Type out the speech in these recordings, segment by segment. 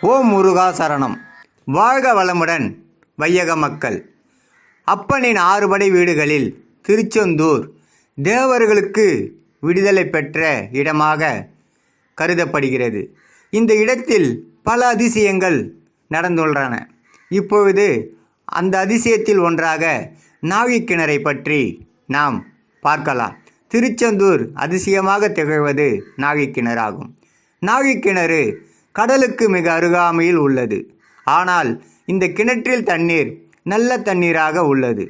ஓம் முருகா சரணம். வாழ்க வளமுடன் வையக மக்கள். அப்பனின் ஆறுபடை வீடுகளில் திருச்செந்தூர் தேவர்களுக்கு விடுதலை பெற்ற இடமாக கருதப்படுகிறது. இந்த இடத்தில் பல அதிசயங்கள் நடந்துள்ளன. இப்பொழுது அந்த அதிசயத்தில் ஒன்றாக நாவிக்கிணறை பற்றி நாம் பார்க்கலாம். திருச்செந்தூர் அதிசயமாக திகழ்வது நாவிக்கிணறாகும் நாவிக்கிணறு கடலுக்கு மிக அருகாமையில் உள்ளது. ஆனால் இந்த கிணற்றில் தண்ணீர் நல்ல தண்ணீராக உள்ளது.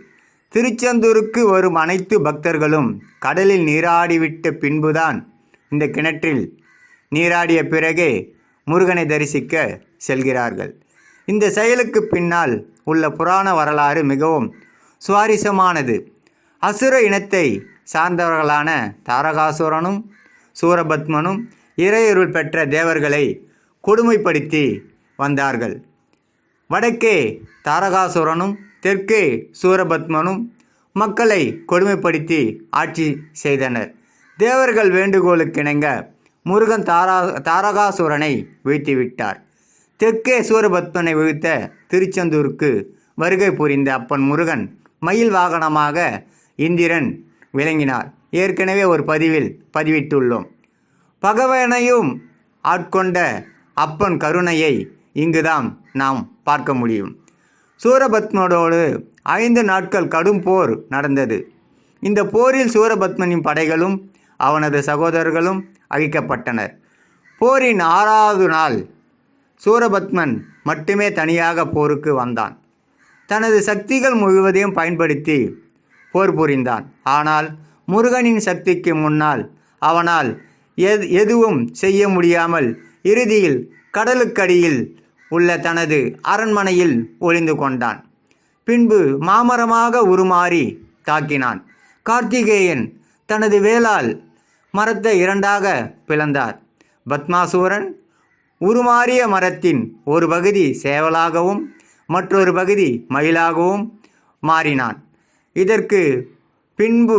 திருச்செந்தூருக்கு வரும் அனைத்து பக்தர்களும் கடலில் நீராடிவிட்ட பின்புதான் இந்த கிணற்றில் நீராடிய பிறகே முருகனை தரிசிக்க செல்கிறார்கள். இந்த செயலுக்கு பின்னால் உள்ள புராண வரலாறு மிகவும் சுவாரஸ்யமானது. அசுர இனத்தை சார்ந்தவர்களான தாரகாசுரனும் சூரபத்மனும் இறையருள் பெற்ற தேவர்களை கொடுமைப்படுத்தி வந்தார்கள். வடக்கே தாரகாசுரனும் தெற்கே சூரபத்மனும் மக்களை கொடுமைப்படுத்தி ஆட்சி செய்தனர். தேவர்கள் வேண்டுகோளுக்கிணங்க முருகன் தாரா தாரகாசுரனை வீழ்த்திவிட்டார். தெற்கே சூரபத்மனை வீழ்த்த திருச்செந்தூருக்கு வருகை புரிந்த அப்பன் முருகன் மயில் வாகனமாக இந்திரன் விளங்கினார். ஏற்கனவே ஒரு பதிவில் பதிவிட்டுள்ளோம். பகவனையும் ஆட்கொண்ட அப்பன் கருணையை இங்குதான் நாம் பார்க்க முடியும். சூரபத்மனோடு ஐந்து நாட்கள் கடும் போர் நடந்தது. இந்த போரில் சூரபத்மனின் படைகளும் அவனது சகோதரர்களும் அழிக்கப்பட்டனர். போரின் ஆறாவது நாள் சூரபத்மன் மட்டுமே தனியாக போருக்கு வந்தான். தனது சக்திகள் முழுவதையும் பயன்படுத்தி போர் புரிந்தான். ஆனால் முருகனின் சக்திக்கு முன்னால் அவனால் எது எதுவும் செய்ய முடியாமல் இறுதியில் கடலுக்கடியில் உள்ள தனது அரண்மனையில் ஒளிந்து கொண்டான். பின்பு மாமரமாக உருமாறி தாக்கினான். கார்த்திகேயன் தனது வேலால் மரத்தை இரண்டாக பிளந்தார். பத்மாசூரன் உருமாறிய மரத்தின் ஒரு பகுதி சேவலாகவும் மற்றொரு பகுதி மயிலாகவும் மாறினான். இதற்கு பின்பு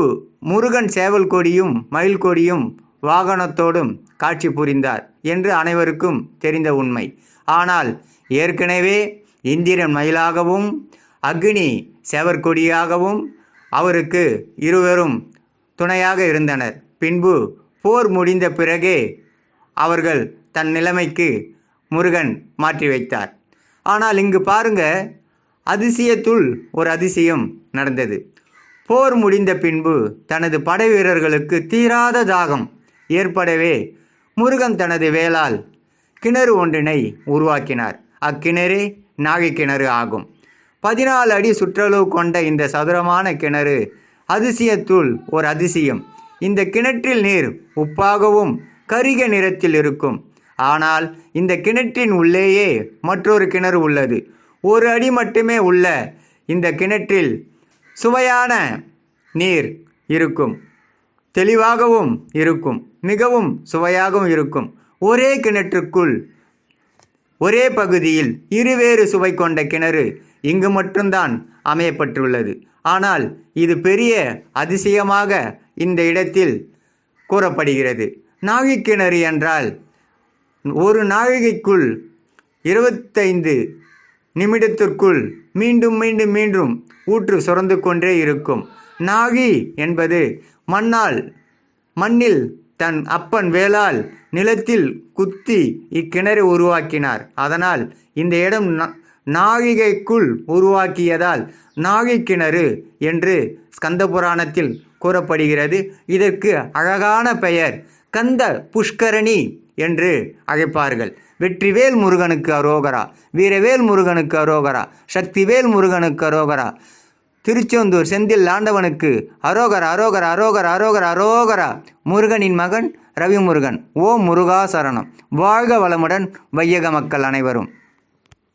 முருகன் சேவல் கொடியும் மயில் கொடியும் வாகனத்தோடும் காட்சி புரிந்தார் என்று அனைவருக்கும் தெரிந்த உண்மை. ஆனால் ஏற்கனவே இந்திரன் மயிலாகவும் அக்னி செவர்கொடியாகவும் அவருக்கு இருவரும் துணையாக இருந்தனர். பின்பு போர் முடிந்த பிறகே அவர்கள் தன் நிலைமைக்கு முருகன் மாற்றி வைத்தார். ஆனால் இங்கு பாருங்க அதிசயத்துள் ஒரு அதிசயம் நடந்தது. போர் முடிந்த பின்பு தனது படை வீரர்களுக்கு தீராத தாகம் ஏற்படவே. முருகன் தனது வேளால் கிணறு ஒன்றினை உருவாக்கினார். அக்கிணறே நாகை கிணறு ஆகும். பதினாலு அடி சுற்றளவு கொண்ட இந்த சதுரமான கிணறு அதிசயத்துள் ஒரு அதிசயம். இந்த கிணற்றில் நீர் உப்பாகவும் கரிக நிறத்தில் இருக்கும். ஆனால் இந்த கிணற்றின் உள்ளேயே மற்றொரு கிணறு உள்ளது. ஒரு அடி மட்டுமே உள்ள இந்த கிணற்றில் சுவையான நீர் இருக்கும். தெளிவாகவும் இருக்கும் மிகவும் சுவையாகவும் இருக்கும். ஒரே கிணற்றுக்குள் ஒரே பகுதியில் இருவேறு சுவை கொண்ட கிணறு இங்கு மட்டும்தான் அமையப்பட்டுள்ளது. ஆனால் இது பெரிய அதிசயமாக இந்த இடத்தில் கூறப்படுகிறது. நாழிக்கிணறு என்றால் ஒரு நாழிகைக்குள் இருபத்தைந்து நிமிடத்திற்குள் மீண்டும் மீண்டும் மீண்டும் ஊற்று சுரந்து கொண்டே இருக்கும். நாகி என்பது மண்ணால் மண்ணில் தன் அப்பன் வேளால் நிலத்தில் குத்தி இக்கிணறு உருவாக்கினார். அதனால் இந்த இடம் நா- நாழிகைக்குள் உருவாக்கியதால் நாழிக் கிணறு என்று ஸ்கந்த புராணத்தில் கூறப்படுகிறது. இதற்கு அழகான பெயர் கந்த புஷ்கரணி என்று அழைப்பார்கள். வெற்றிவேல் முருகனுக்கு அரோகரா வீரவேல் முருகனுக்கு அரோகரா சக்திவேல் முருகனுக்கு அரோகரா திருச்செந்தூர் செந்தில் ஆண்டவனுக்கு அரோகர் அரோகர் அரோகர் அரோகர் அரோகரா முருகனின் மகன் ரவிமுருகன் ஓ முருகா சரணம். வாழ்க வளமுடன் வையக மக்கள் அனைவரும்.